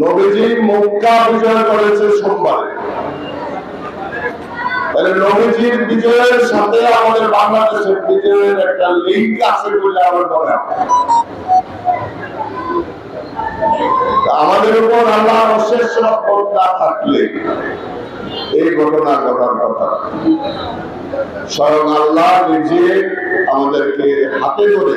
নবীজি মক্কা বিজয় করেছে সোমবারে। তাহলে নবীজির বিজয়ের সাথে আমাদের বাংলাদেশের বিজয়ের একটা লিঙ্ক আছে বলে আমার মনে আমাদের উপর আল্লাহ অশেষ রহমত না থাকলে এই ঘটনা ঘটার কথা। স্বয়ং আল্লাহ নিজে আমাদেরকে হাতে ধরে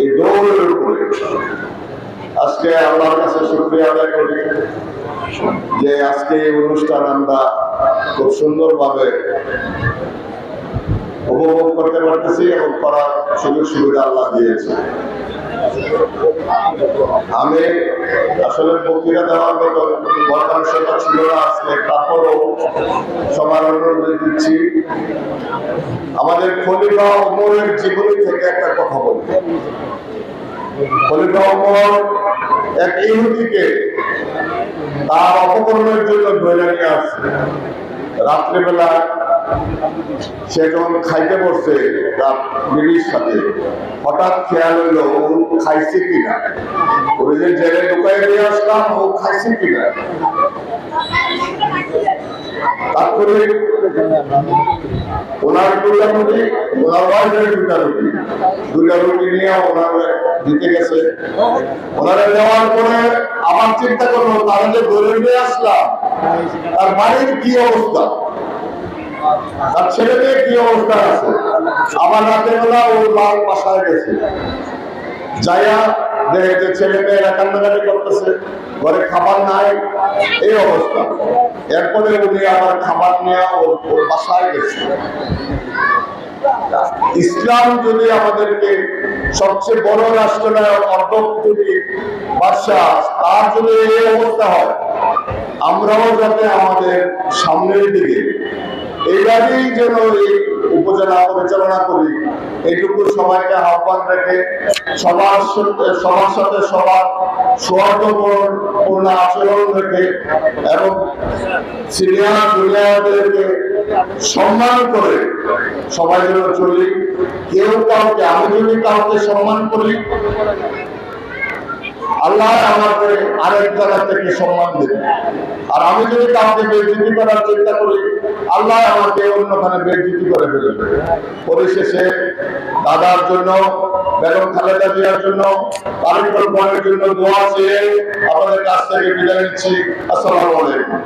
এই দৌড়ের উপরে। আজকে আল্লাহর কাছে শুক্রিয়া আদায় করি যে আজকে এই অনুষ্ঠান আমরা খুব সুন্দরভাবে উপভোগ করতে পারতেছি এবং করার সুযোগ সুবিধা আল্লাহ দিয়েছে। আমি আসলে বক্তৃতা দেওয়ার মতো ছিল না, আজকে তারপরও সবার অনুরোধ দিচ্ছি। আমাদের খলিফা ওমরের জীবনী থেকে একটা কথা বলব খলিফা ওমর এক ইহুদিকে তার অপকরণের জন্য ধরে নিয়ে আসছে রাত্রিবেলা সে যখন খাইতে বসছে, তার বিবির সাথে, হঠাৎ খেয়াল হইল, ও খাইছে কিনা? ওই যে, জেলে ঢুকাই নিয়ে আসলাম, ও খাইছে কিনা? তারপরে ওনার ওনার নিয়ে ওনার দিতে গেছে। ওনারা দেওয়ার পরে আমার চিন্তা করল তারা যে নিয়ে আসলাম, তার বাড়ির কি অবস্থা? তার ছেলে মেয়ে কি অবস্থা আছে? রাতের বেলা ও লাল বাসায় গেছে। যাইয়া দেখে যে ছেলে করতেছে, ঘরে খাবার নাই, এই অবস্থা। এরপরে উনি আবার খাবার নিয়ে ওর ওর বাসায় গেছে। ইসলাম যদি আমাদেরকে সবচেয়ে বড় রাষ্ট্রনায়ক অর্ধপৃথিবী বাদশাহ তার যদি এই অবস্থা হয়, আমরাও যাতে আমাদের সামনের দিকে এইভাবেই যেন এই উপজেলা পরিচালনা করি। এইটুকু সময়কে আহ্বান রেখে সবার সবার সাথে সবার সৌহার্দ্যপূর্ণ আচরণ রেখে এবং সিনিয়র জুনিয়রদেরকে সম্মান করে সবাই যেন চলি। কেউ কাউকে আমি যদি কাউকে সম্মান করি আল্লাহ আমাকে আরেক জায়গা থেকে সম্মান দেবে। আর আমি যদি কাউকে বেজিতি করার চিন্তা করি, আল্লাহ আমাকে অন্যখানে বেজিতি করে ফেলবে পরিশেষে দাদার জন্য, বেগম খালেদা জিয়ার জন্য তারিকুল বনের জন্য দোয়া চেয়ে আমাদের কাছ থেকে বিদায় নিচ্ছি। আসসালামু আলাইকুম।